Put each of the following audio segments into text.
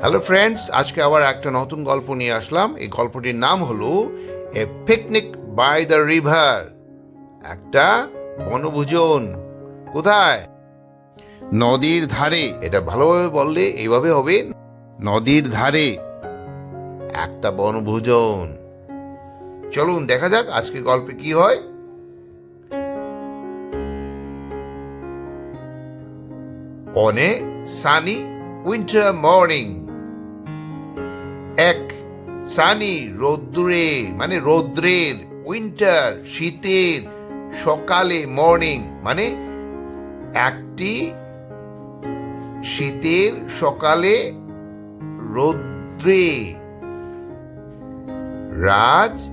Hello friends আজকে আবার একটা নতুন গল্প নিয়ে আসলাম। এই গল্পটির নাম হলো a picnic by the river একটা বনভোজন। কোথায়? নদীর ধারে। এটা ভালোভাবে বললে এইভাবে হবে, নদীর ধারে। একটা বনভোজন। চলুন, দেখা যাক আজকে গল্পে কি হয়। a sunny winter morning এক সানি রোদ্দুরে মানে রৌদ্রের উইন্টার শীতের, সকালে মর্নিং মানে একটি শীতের, সকালে রৌদ্রে। Raj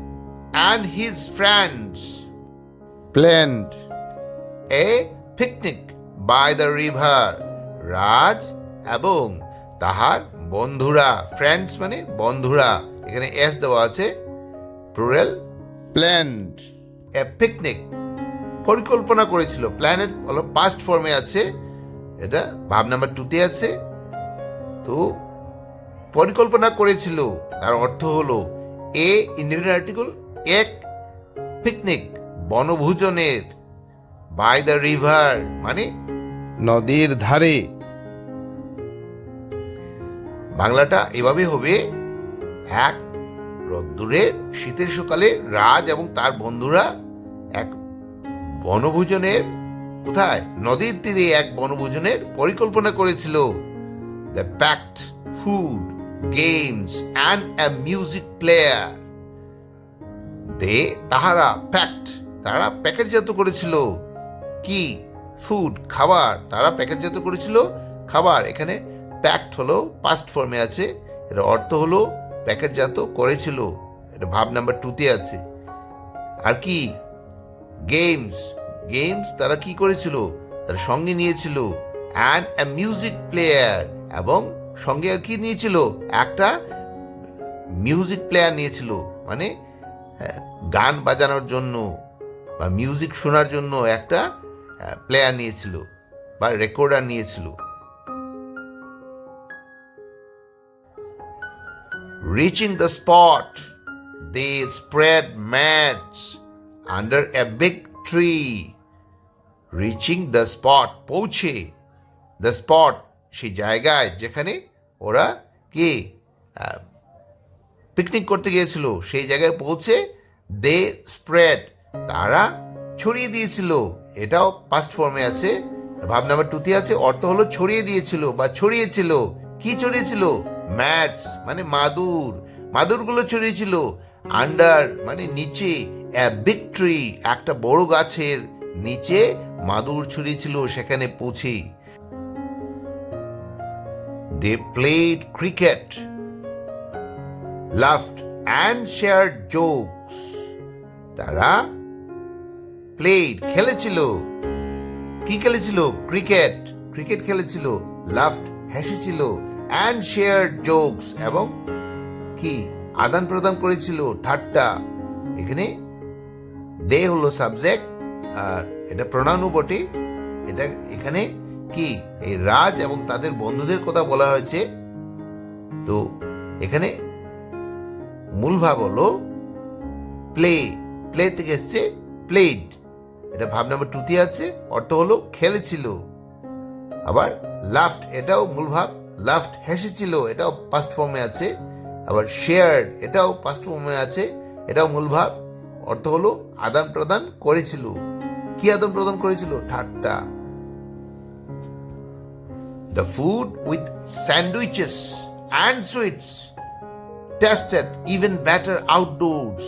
and his friends planned a picnic by the river Raj এবং তাহার বন্ধুরা ফ্রেন্ডস মানে বন্ধুরা। এখানে এস দেওয়া আছে প্লুরাল প্ল্যান্ড এ পিকনিক পরিকল্পনা করেছিল প্ল্যানেট হলো পাস্ট ফর্মে আছে, এটা ভাব নাম্বার টুতে আছে। তো পরিকল্পনা করেছিল, তার অর্থ হলো এ ইন্ডিয়ান আর্টিকেল এক পিকনিক বনভোজনের বাই দ্য রিভার মানে নদীর ধারে। বাংলাটা এভাবে হবে, এক, রোদ্দুরে শীতের সকালে রাজ এবং তার বন্ধুরা এক বনভোজনের, কোথায়? নদীর তীরে এক বনভোজনের পরিকল্পনা করেছিল। The packed food games and a music player they তাহারা প্যাক্ট তারা প্যাকেটজাত করেছিল। কি? ফুড খাবার, তারা প্যাকেটজাত করেছিল। খাবার, এখানে প্যাক্ট হলো পাস্ট ফর্মে আছে এর অর্থ হলো প্যাকেটজাত করেছিল এটা ভাব নাম্বার টুতে আছে। আর কি? গেমস গেমস তারা কি করেছিল? তারা সঙ্গে নিয়েছিল। অ্যান্ড এ মিউজিক প্লেয়ার এবং সঙ্গে আর কি নিয়েছিল? একটা মিউজিক প্লেয়ার নিয়েছিল। মানে হ্যাঁ, গান বাজানোর জন্য বা মিউজিক শোনার জন্য একটা প্লেয়ার নিয়েছিল বা রেকর্ডার নিয়েছিল। Reaching the spot, they spread mats under a big tree. Reaching the spot, পৌঁছে the spot সেই জায়গায় যেখানে ওরা কি পিকনিক করতে গিয়েছিল সেই জায়গায় পৌঁছে দে স্প্রেড তারা ছড়িয়ে দিয়েছিল। এটাও পাস্ট ফর্মে আছে ভাব নাম্বার টুতে আছে অর্থ হলো ছড়িয়ে দিয়েছিল বা ছড়িয়েছিল। কি ছড়িয়েছিল? ম্যাটস মানে মাদুর। মাদুরগুলো ছড়িয়েছিল আন্ডার মানে নিচে বিগ ট্রি একটা বড় গাছের নিচে মাদুর ছড়িয়েছিল সেখানে পৌঁছে। They played cricket laughed and share jokes. তারা প্লেড খেলেছিল। কি খেলেছিল? ক্রিকেট ক্রিকেট খেলেছিল লাফট হেসেছিল। অ্যান্ড শেয়ার জোকস এবং কি আদান প্রদান করেছিল, ঠাট্টা। এখানে দে হলো সাবজেক্ট আর এটা প্রণানু বটে। এটা এখানে কি? এই রাজ এবং তাদের বন্ধুদের কথা বলা হয়েছে। তো এখানে মূল ভাব হলো প্লে প্লে থেকে এসছে প্লেড এটা ভাব নাম্বার টুতে আছে। অর্থ হলো খেলেছিল। আবার লাফট এটাও মূল ভাব। লাফট হেসেছিল, এটাও পাস্ট ফর্মে আছে। আবার শেয়ার্ড এটাও পাস্ট ফর্মে আছে। এটাও মূল ভাব। অর্থ হলো আদান প্রদান করেছিল। কি আদান প্রদান করেছিল? ঠাট্টা। The food with sandwiches and sweets tasted even better outdoors.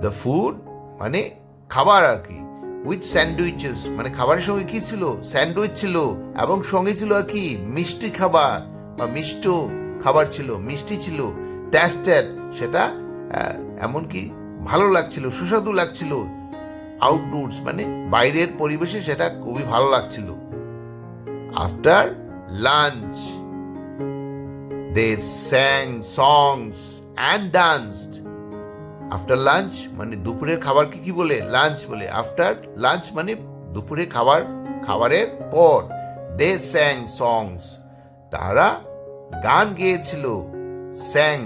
The food মানে খাবার আর কি। উইথ স্যান্ডউইচেস মানে খাবারের সঙ্গে কি ছিল? স্যান্ডউইচ ছিল, এবং সঙ্গে ছিল আর কি? মিষ্টি খাবার, বা মিষ্ট খাবার ছিল, মিষ্টি ছিল। টেস্টেড সেটা এমনকি ভালো লাগছিল, সুস্বাদু লাগছিল। আউটডোরস মানে বাইরের পরিবেশে সেটা খুবই ভালো লাগছিল। After lunch they sang songs and danced. After lunch মানে দুপুরের খাবারকে কি বলে? লাঞ্চ বলে। আফটার লাঞ্চ মানে দুপুরে খাবার, খাবারের পর। দে স্যাং সংস তারা গান গেয়েছিল। স্যাং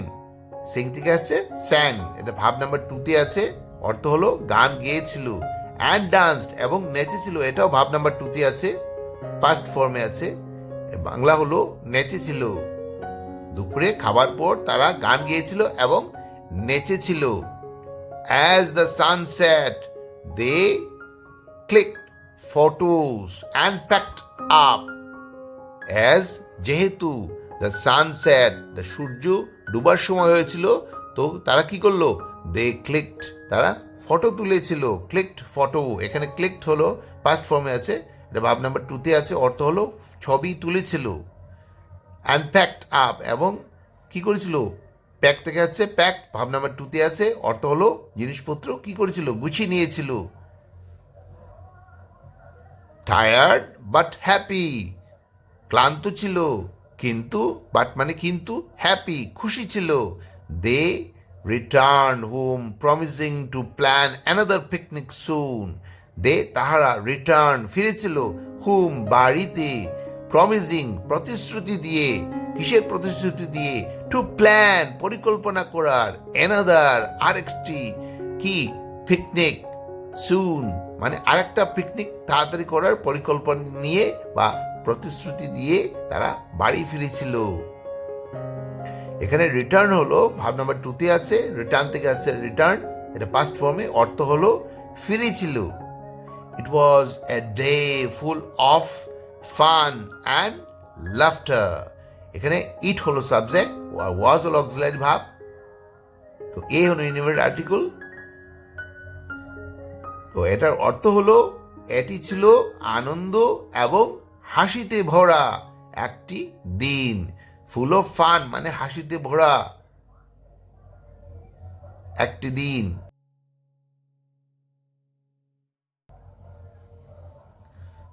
সিং থেকে আসছে স্যাং এটা ভাব নাম্বার টুতে আছে। অর্থ হলো গান গেয়েছিল। অ্যান্ড ডান্সড এবং নেচেছিল। এটাও ভাব নাম্বার টুতে আছে। পাস্ট ফর্মে আছে। বাংলা হলো নেচেছিল। দুপুরে খাবার পর তারা গান গেয়েছিল এবং নেচেছিল। As the sunset they click photos and packed up as যেহেতু দ্য সানসেট দ্য সূর্য ডুবার সময় হয়েছিল, তো তারা কি করল? দে ক্লিকড তারা ফটো তুলেছিল ক্লিকড ফটো এখানে ক্লিকড হলো পাস্ট ফর্মে আছে, এটা ভাব নাম্বার টুতে আছে, অর্থ হলো ছবি তুলেছিল অ্যান্ড প্যাকড আপ এবং কি করেছিল? প্যাক থেকে আছে প্যাক, ভাব নাম্বার টুতে আছে, অর্থ হলো জিনিসপত্র কি করেছিল, গুছিয়ে নিয়েছিল। টায়ার্ড বাট হ্যাপি ক্লান্ত ছিল, কিন্তু বাট মানে কিন্তু হ্যাপি খুশি ছিল। They return home promising to plan another picnic soon they তাহারা রিটার্ন ফিরেছিল হুম বাড়িতে প্রমিসিং প্রতিশ্রুতি দিয়ে। কিসের প্রতিশ্রুতি দিয়ে টু প্ল্যান পরিকল্পনা করার অ্যানাদার আরেকটি কি? পিকনিক সুন মানে আরেকটা পিকনিক তাড়াতাড়ি করার পরিকল্পনা নিয়ে বা প্রতিশ্রুতি দিয়ে তারা বাড়ি ফিরেছিল। এখানে রিটার্ন হলো, ভাব নাম্বার টুতে আছে রিটার্ন থেকে আছে রিটার্ন এটা পাস্ট ফর্মে অর্থ হলো ফিরেছিল। It was a day full of fun and laughter এখানে ইট হলো সাবজেক্ট আর ওয়াজ হলো অক্সিলারি ভাব। তো এ হলো ইউনিভার্স আর্টিকল তো এটার অর্থ হলো, এটি ছিল আনন্দ এবং হাসিতে ভরা একটি দিন। ফুল অফ ফান মানে হাসিতে ভরা একটি দিন।